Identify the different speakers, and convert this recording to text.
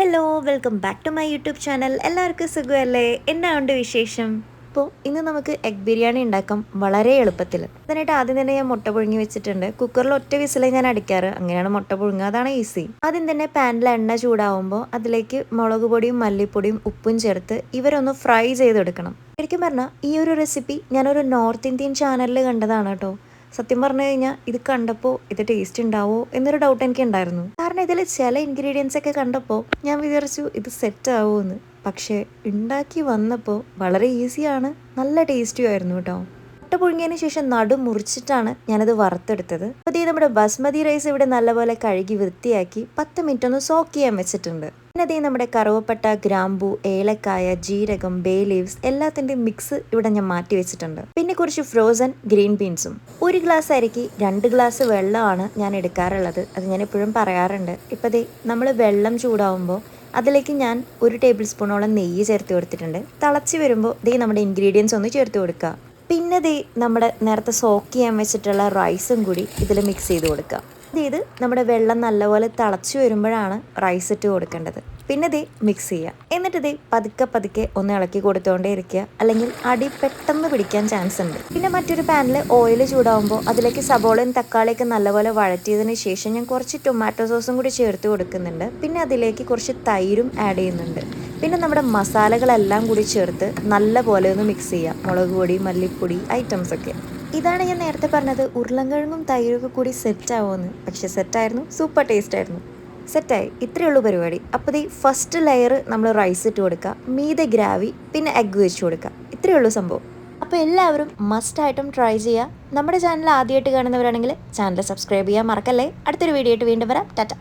Speaker 1: Hello welcome back to my YouTube channel എല്ലാവർക്കും സുഖമല്ലേ? എന്നാ ഉണ്ട് വിശേഷം? അപ്പോൾ ഇന്ന് നമുക്ക് എഗ് ബിരിയാണി ഉണ്ടാക്കാം വളരെ എളുപ്പത്തിൽ അതിനായിട്ട് ആദ്യം തന്നെ ഞാൻ മുട്ട പുഴുങ്ങി വെച്ചിട്ടുണ്ട്. കുക്കറിൽ ഒറ്റ വിസിലേ ഞാൻ അടിക്കാറ്. അങ്ങനെയാണ് മുട്ട പുഴുങ്ങുക. അതാണ് ഈസി ആദ്യം തന്നെ പാനിൽ എണ്ണ ചൂടാവുമ്പോൾ അതിലേക്ക് മുളക് പൊടിയും മല്ലിപ്പൊടിയും ഉപ്പും ചേർത്ത് ഇവരൊന്ന് ഫ്രൈ ചെയ്തെടുക്കണം. ശരിക്കും പറഞ്ഞാൽ ഈ ഒരു റെസിപ്പി ഞാനൊരു നോർത്ത് ഇന്ത്യൻ ചാനലിൽ കണ്ടതാണ് കേട്ടോ. സത്യം പറഞ്ഞു കഴിഞ്ഞാൽ ഇത് കണ്ടപ്പോൾ ഇത് ടേസ്റ്റ് ഉണ്ടാവോ എന്നൊരു ഡൗട്ട് എനിക്ക് ഉണ്ടായിരുന്നു കാരണം ഇതിൽ ചില ഇൻഗ്രീഡിയൻസ് ഒക്കെ കണ്ടപ്പോൾ ഞാൻ വിചാരിച്ചു ഇത് സെറ്റ് ആവുമെന്ന് പക്ഷേ ഉണ്ടാക്കി വന്നപ്പോൾ വളരെ ഈസിയാണ് നല്ല ടേസ്റ്റിയും ആയിരുന്നു കേട്ടോ മുട്ട പുഴുങ്ങിയതിന് ശേഷം നടു മുറിച്ചിട്ടാണ് ഞാനത് വറുത്തെടുത്തത്. അപ്പോൾ ഇത് നമ്മുടെ ബസ്മതി റൈസ് ഇവിടെ നല്ലപോലെ കഴുകി വൃത്തിയാക്കി പത്ത് മിനിറ്റ് ഒന്ന് സോക്ക് ചെയ്യാൻ വെച്ചിട്ടുണ്ട്. പിന്നെ അതേ നമ്മുടെ കറുവപ്പട്ട ഗ്രാമ്പു ഏലക്കായ ജീരകം ബേ ലീവ്സ് എല്ലാത്തിന്റെയും മിക്സ് ഇവിടെ ഞാൻ മാറ്റി വെച്ചിട്ടുണ്ട്. പിന്നെ കുറച്ച് ഫ്രോസൺ ഗ്രീൻ ബീൻസും ഒരു ഗ്ലാസ് അരിക്ക് രണ്ട് ഗ്ലാസ് വെള്ളമാണ് ഞാൻ എടുക്കാറുള്ളത്. അത് ഞാൻ എപ്പോഴും പറയാറുണ്ട്. ഇപ്പൊ ദേ നമ്മൾ വെള്ളം ചൂടാവുമ്പോൾ അതിലേക്ക് ഞാൻ ഒരു ടേബിൾ സ്പൂണോളം നെയ്യ് ചേർത്ത് കൊടുത്തിട്ടുണ്ട്. തിളച്ച് വരുമ്പോൾ ഇതേ നമ്മുടെ ഇൻഗ്രീഡിയൻസ് ഒന്ന് ചേർത്ത് കൊടുക്കുക. പിന്നെ ദേ നമ്മുടെ നേരത്തെ സോക്ക് ചെയ്യാൻ വെച്ചിട്ടുള്ള റൈസും കൂടി ഇതിൽ മിക്സ് ചെയ്ത് കൊടുക്കുക ഇത് നമ്മുടെ വെള്ളം നല്ലപോലെ തിളച്ചു വരുമ്പോഴാണ് റൈസ് ഇട്ട് കൊടുക്കേണ്ടത്. പിന്നെ ദേ മിക്സ് ചെയ്യുക എന്നിട്ട് ദേ പതുക്കെ പതുക്കെ ഒന്ന് ഇളക്കി കൊടുത്തുകൊണ്ടേ ഇരിക്കുക. അല്ലെങ്കിൽ അടി പെട്ടെന്ന് പിടിക്കാൻ ചാൻസ് ഉണ്ട്. പിന്നെ മറ്റൊരു പാനിൽ ഓയിൽ ചൂടാവുമ്പോൾ അതിലേക്ക് സബോളയും തക്കാളിയൊക്കെ നല്ലപോലെ വഴറ്റിയതിന് ശേഷം ഞാൻ കുറച്ച് ടൊമാറ്റോ സോസും കൂടി ചേർത്ത് കൊടുക്കുന്നുണ്ട്. പിന്നെ അതിലേക്ക് കുറച്ച് തൈരും ആഡ് ചെയ്യുന്നുണ്ട്. പിന്നെ നമ്മുടെ മസാലകളെല്ലാം കൂടി ചേർത്ത് നല്ലപോലെ ഒന്ന് മിക്സ് ചെയ്യുക മുളക് പൊടി മല്ലിപ്പൊടി ഐറ്റംസ് ഒക്കെ. ഇതാണ് ഞാൻ നേരത്തെ പറഞ്ഞത് ഉരുളങ്കിഴങ്ങും തൈരൊക്കെ കൂടി സെറ്റ് ആവുമെന്ന്. പക്ഷെ സെറ്റായിരുന്നു സൂപ്പർ ടേസ്റ്റ് ആയിരുന്നു. സെറ്റായി ഇത്രയേ ഉള്ളൂ പരിപാടി. അപ്പോൾ ഈ ഫസ്റ്റ് ലെയർ നമ്മൾ റൈസ് ഇട്ട് കൊടുക്കുക മീതെ ഗ്രാവി പിന്നെ എഗ്ഗ് വെച്ച് കൊടുക്കുക. ഇത്രയേ ഉള്ളൂ സംഭവം. അപ്പോൾ എല്ലാവരും മസ്റ്റ് മസ്റ്റായിട്ടും ട്രൈ ചെയ്യുക. നമ്മുടെ ചാനൽ ആദ്യമായിട്ട് കാണുന്നവരാണെങ്കിൽ ചാനൽ സബ്സ്ക്രൈബ് ചെയ്യാൻ മറക്കല്ലേ? അടുത്തൊരു വീഡിയോ ആയിട്ട് വീണ്ടും വരാം. ടാറ്റ.